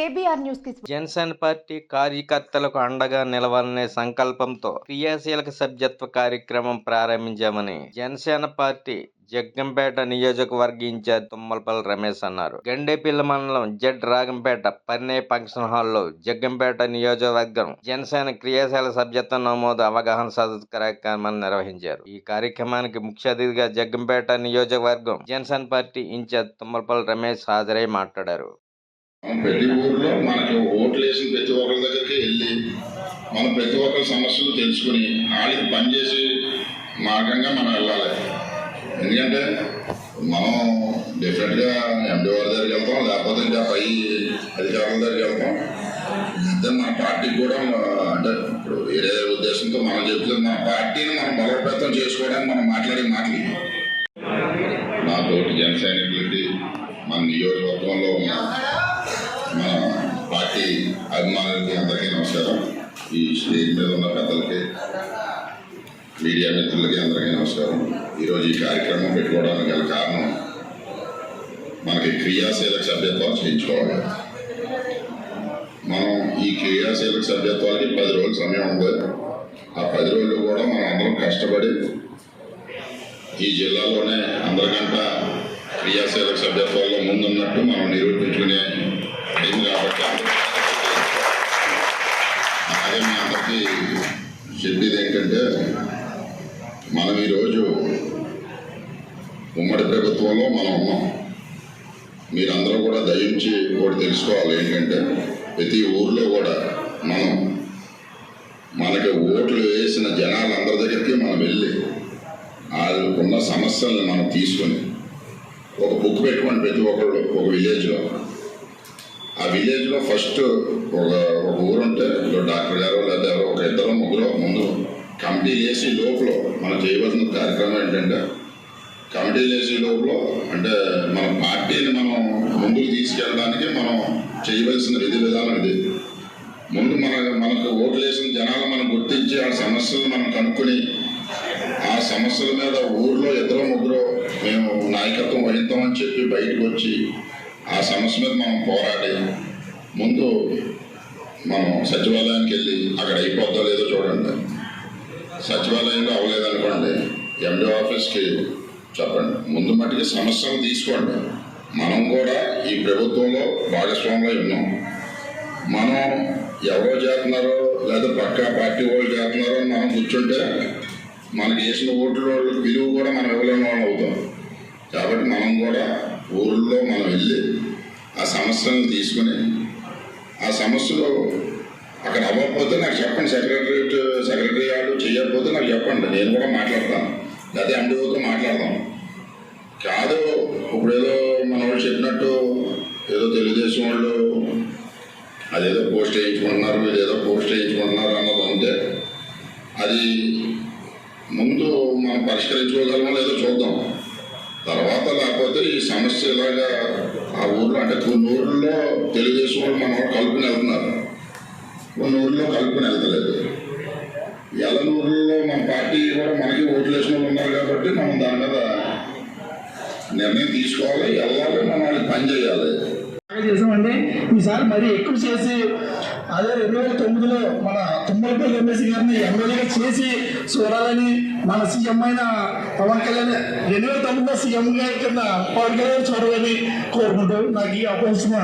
KBR న్యూస్కి Janasena party కార్యకర్తలకు అండగా నిలవాలనే సంకల్పంతో క్రియాశీలక సభ్యత్వ కార్యక్రమం ప్రారంభించామని జనసేన పార్టీ జగ్గంపేట నియోజకవర్గ ఇన్ఛార్జ్ తుమ్మలపల్లి రమేష్ అన్నారు. గండేపిల్ల మండలం జడ్ రాగంపేట పర్నే ఫంక్షన్ హాల్లో జగ్గంపేట నియోజకవర్గం జనసేన క్రియాశీల సభ్యత్వ నమోదు అవగాహన సదస్సు కార్యక్రమాన్ని నిర్వహించారు. ఈ కార్యక్రమానికి ముఖ్య అతిథిగా జగ్గంపేట నియోజకవర్గం జనసేన పార్టీ ఇన్ఛార్జ్ తుమ్మలపల్లి రమేష్ హాజరై మాట్లాడారు. ప్రతి ఊర్లో మనకి ఓట్లు వేసిన ప్రతి ఒక్కరి దగ్గరికి వెళ్ళి మనం ప్రతి ఒక్కరి సమస్యలు తెలుసుకుని వాళ్ళకి పనిచేసి మార్గంగా మనం వెళ్ళాలి ఎందుకంటే మనం డిఫరెంట్గా ఎంపీ వారి దగ్గరికి వెళ్తాం లేకపోతే ఇంకా పై అధికారుల దగ్గరికి వెళ్తాం అయితే మన పార్టీకి కూడా అంటే ఇప్పుడు వేరే ఉద్దేశంతో మనం చెప్తుంది మన పార్టీని మనం బలోపేతం చేసుకోవడానికి మనం మాట్లాడే మాటలు ఇవి. నా తోటి జన సైనికులకి మన నియోజకవర్గంలో ఉన్న మన పార్టీ అభిమానులకి అందరికీ నమస్కారం. ఈ స్టేజ్ మీద ఉన్న పెద్దలకి మీడియా మిత్రులకి అందరికీ నమస్కారం. ఈరోజు ఈ కార్యక్రమం పెట్టుకోవడానికి గల కారణం మనకి క్రియాశీలక సభ్యత్వాలు చేయించుకోవాలి. మనం ఈ క్రియాశీలక సభ్యత్వాలకి పది రోజులు సమయం ఉంది. ఆ పది రోజులు కూడా మనం అందరం కష్టపడి ఈ జిల్లాలోనే అందరికంటే క్రియాశీలక సభ్యత్వాల్లో ముందున్నట్టు మనం నిరూపించుకునే అయింది కాబట్టి అలాగే మీ అందరికీ చెప్పేది ఏంటంటే మనం ఈరోజు ఉమ్మడి ప్రభుత్వంలో మనం ఉన్నాం. మీరందరూ కూడా దయించి ఒకటి తెలుసుకోవాలి ఏంటంటే ప్రతి ఊర్లో కూడా మనం మనకి ఓట్లు వేసిన జనాలందరి దగ్గరికి మనం వెళ్ళి వాళ్ళకున్న సమస్యలను మనం తీసుకొని ఒక బుక్ పెట్టుకోండి ప్రతి ఒక్కళ్ళు ఒక విలేజ్లో విలేజ్లో ఫస్ట్ ఒక ఒక ఊరు ఉంటే డాక్టర్ గారు లేదా ఎవరో ఒక ఇద్దరు ముగ్గురు ముందు కమిటీ వేసి లోపల మనం చేయవలసిన కార్యక్రమం ఏంటంటే కమిటీ వేసి లోపల అంటే మన పార్టీని మనం ముందుకు తీసుకెళ్ళడానికి మనం చేయవలసిన విధి విధానం ఇది. ముందు మన మనకు ఓట్లు వేసిన జనాలు మనం గుర్తించి ఆ సమస్యలు మనం కనుక్కొని ఆ సమస్యల మీద ఊర్లో ఇద్దరు ముగ్గురు మేము నాయకత్వం వహిద్దామని చెప్పి బయటకు వచ్చి ఆ సమస్య మీద మనం పోరాడి ముందు మనం సచివాలయానికి వెళ్ళి అక్కడ అయిపోద్దో లేదో చూడండి. సచివాలయంలో అవ్వలేదనుకోండి ఎండి ఆఫీస్కి చెప్పండి. ముందు మట్టికి సమస్యలు తీసుకోండి. మనం కూడా ఈ ప్రభుత్వంలో భాగస్వాములై ఉన్నాం. మనం ఎవరో చేస్తున్నారో లేదా పక్కా పార్టీ వాళ్ళు చేస్తున్నారో మనం కూర్చుంటే మనకి వేసిన ఓట్ల వాళ్ళకి విలువ కూడా మనం ఇవ్వలేని వాళ్ళు అవుతాం. కాబట్టి మనం కూడా మనం వెళ్ళి ఆ సమస్యలను తీసుకుని ఆ సమస్యలు అక్కడ అవ్వకపోతే నాకు చెప్పండి సెక్రటరేట్ సెక్రటరీ వాళ్ళు చేయకపోతే నాకు చెప్పండి. నేను కూడా మాట్లాడతాను. లేదా ఎండిఓతో మాట్లాడదాం. కాదు ఇప్పుడు ఏదో మన వాళ్ళు చెప్పినట్టు ఏదో తెలుగుదేశం వాళ్ళు అదేదో పోస్ట్ వేయించుకుంటున్నారు ఏదో పోస్ట్ వేయించుకుంటున్నారు అన్నది ఉంటే అది ముందు మనం పరిష్కరించుకోగలమో లేదో చూద్దాం. తర్వాత లేకపోతే ఈ సమస్య ఇలాగా ఆ ఊర్లో అంటే కొన్ని ఊర్లో తెలుగుదేశం వాళ్ళు మన వాళ్ళు కలుపుని వెళ్తున్నారు. కొన్ని ఊర్లో కలుపుని వెళ్తలేదు. ఎలనూరులో మన పార్టీ కూడా మనకి ఓట్లు వేసిన ఉన్నారు కాబట్టి మనం దాని మీద నిర్ణయం తీసుకోవాలి వెళ్ళాలి మనం వాళ్ళకి పని చేయాలి. చేసామండి ఈసారి మరీ ఎక్కువ చేసి అదే రెండు వేల తొమ్మిదిలో మన తుమ్మలపల్లి ఎంఎస్సీ గారిని ఎమ్మెల్యేగా చేసి చూడాలని మన సీఎం అయిన పవన్ కళ్యాణ్ రెండు వేల తొమ్మిదిలో సీఎం గారి కింద పవన్ కళ్యాణ్ చూడాలని కోరుకుంటూ నాకు ఈ అవకాశం